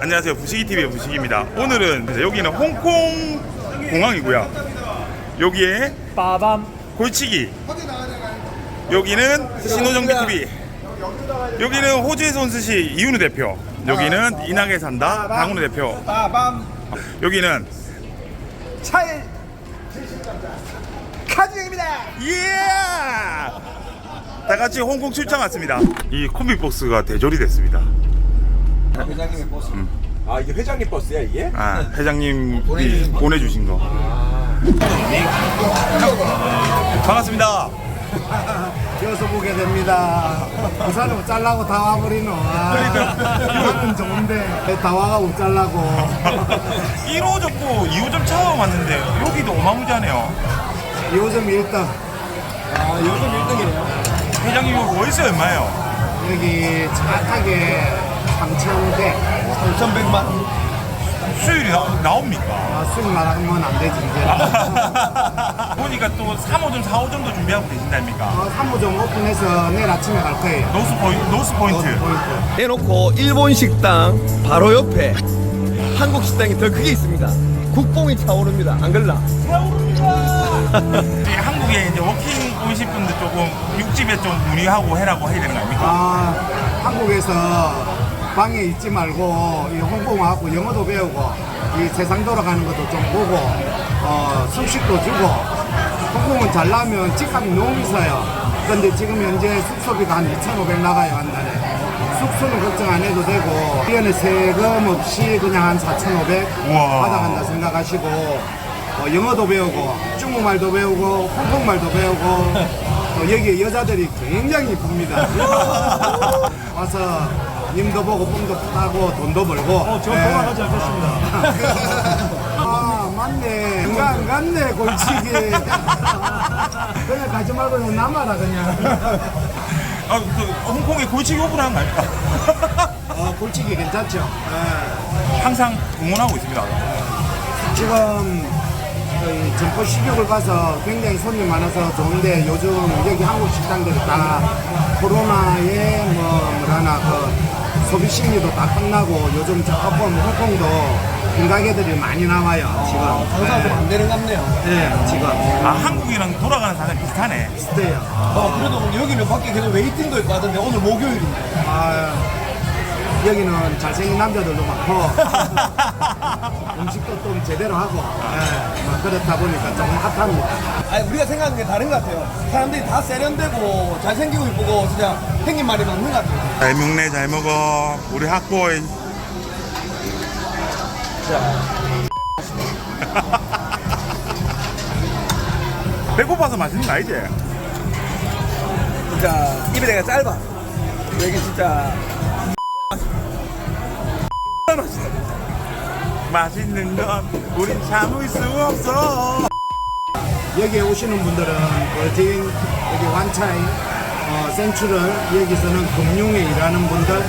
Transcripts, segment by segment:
안녕하세요. 부시기TV의 부시기입니다. 오늘은 여기는 홍콩 공항이고요. 여기에 빠밤 골치기. 여기는 신호정비 TV. 여기는 호주에서 온 스시 이윤우 대표. 여기는 인하게 산다 강훈우 대표. 빠밤 여기는 차일 카즈입니다. 예! 다 같이 홍콩 출장 왔습니다. 이 콤비박스가 대절이 됐습니다. 회장님의 버스. 아 이게 회장님 버스야 이게? 아, 회장님 보내주신 거. 반갑습니다. 이어서 보게 됩니다. 부산은 잘라고 다 와버리노. 부산은 좋은데 다 와가고 잘라고. 1호 접고 2호점 처음 왔는데 여기도 어마무지하네요. 2호점 1등. 아 요즘 1등이네요. 회장님 이거 월세 얼마예요? 여기 정확하게 3,100. 3,100만. 수율이 나, 나옵니까? 아, 수익 말하면 안 되지, 이제. 보니까 또 3호점, 4호점도 준비하고 계신다니까. 어, 3호점 오픈해서 내일 아침에 갈 거예요. 노스 포인트, 노스 포인트. 포인트. 해놓고 일본 식당 바로 옆에 한국 식당이 더 크게 있습니다. 국뽕이 차오릅니다. 안 그러나? 이제 한국에 이제 워킹 오신 분들 조금 육집에 좀 문의하고 해라고 해야 되는 거 아닙니까? 아, 한국에서 방에 있지 말고 이 홍콩 와갖고 영어도 배우고 이 세상 돌아가는 것도 좀 보고 어, 숙식도 주고 홍콩은 잘 나면 집값이 너무 비싸요. 근데 지금 현재 숙소비가 한 2,500 나가요 한 달에. 숙소는 걱정 안 해도 되고 1년에 세금 없이 그냥 한 4,500 우와. 받아간다 생각하시고 어, 영어도 배우고 중국말도 배우고 홍콩말도 배우고 어, 여기 여자들이 굉장히 이쁩니다. 와서 님도 보고 뽕도 따고 돈도 벌고. 어, 저 통화하지 않겠습니다. 아, 맞네. 안 갔네, 골치기. 그냥 가지 말고 그냥 남아라, 그냥. 아, 그 홍콩에 골치기 거 아닙니까? 어, 골치기 괜찮죠? 예. 항상 응원하고 있습니다. 지금 저희 점포 식욕을 가서 굉장히 손님 많아서 좋은데 요즘 여기 한국 식당들이 다 코로나에 뭐 뭐라나 그 소비 심리도 다 끝나고 요즘 저 보면 홍콩도 빈가게들이 많이 나와요 지금. 장사가 좀안 되는 것 같네요. 네, 지금 아, 한국이랑 돌아가는 사람 비슷하네. 비슷해요. 어, 그래도 오늘 여기는 밖에 계속 웨이팅도 있고 하던데 오늘 목요일인데. 아, 여기는 잘생긴 남자들도 많고 음식도 좀 제대로 하고 예, 뭐 그렇다 보니까 조금 핫합니다. 아니 우리가 생각하는 게 다른 것 같아요. 사람들이 다 세련되고 잘생기고 이쁘고 진짜 생긴 말이 맞는 것 같아요. 잘 먹네, 잘 먹어. 우리 학보이. 배고파서 맛있는 거 아니지? 진짜 입에 내가 짧아. 이게 진짜 맛있 는 건 우린 참을 수 없어. 여기에 오시는 분들은 버진, 여기 완차이, 어, 센츄럴, 여기서는 금융에 일하는 분들,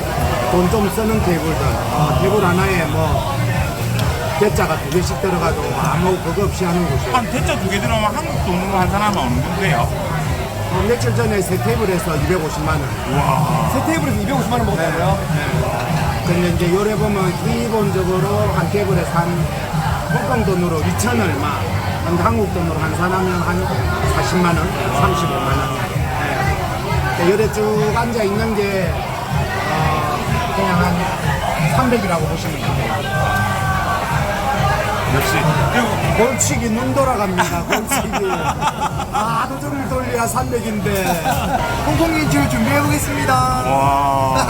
돈 좀 쓰는 테이블들, 어, 테이블 하나에 뭐, 대자가 두 개씩 들어가도 아무 그거 없이 하는 곳이에요. 한 대짜 두 개 들어가면 한국 돈으로 한 사람은 어느 정도예요? 어, 며칠 전에 세 테이블에서 250만원. 세 테이블에서 250만 원 먹었다고요? 근데 이제 요래 보면 기본적으로 한 테이블에 한 홍콩 돈으로 2천 얼마, 한 한국 돈으로 한 사람은 한 40만 원, 35만 원. 네. 요래 쭉 앉아 있는 게 어, 그냥 한 300이라고 보시면 돼요. 역시. 그리고 골치기 눈 돌아갑니다. 골치기. 아, 종일 돌려야 300인데. 홍콩 인출 준비해 보겠습니다. 와.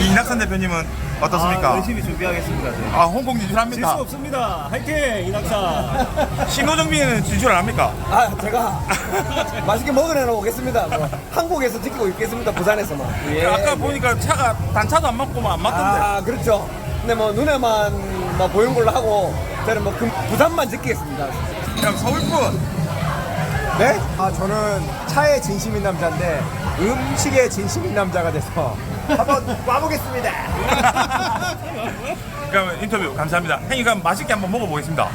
이낙선 대표님은 어떻습니까? 열심히 준비하겠습니다 저희. 아, 홍콩 진출합니까? 질수 없습니다 화이팅 이낙사 신호정비는 진출 안 합니까? 아 제가 맛있게 먹으러 오겠습니다. 뭐, 한국에서 지키고 있겠습니다. 부산에서만. 예. 아까 보니까 차가 단차도 안 맞고 안 맞던데. 아 그렇죠. 근데 뭐 눈에만 뭐 보이는 걸로 하고 저는 뭐 금- 부산만 지키겠습니다. 그냥 서울분. 네? 아 저는 차에 진심인 남자인데 음식에 진심인 남자가 돼서 한번 와보겠습니다. 그럼 인터뷰 감사합니다. 형님 그럼 맛있게 한번 먹어보겠습니다.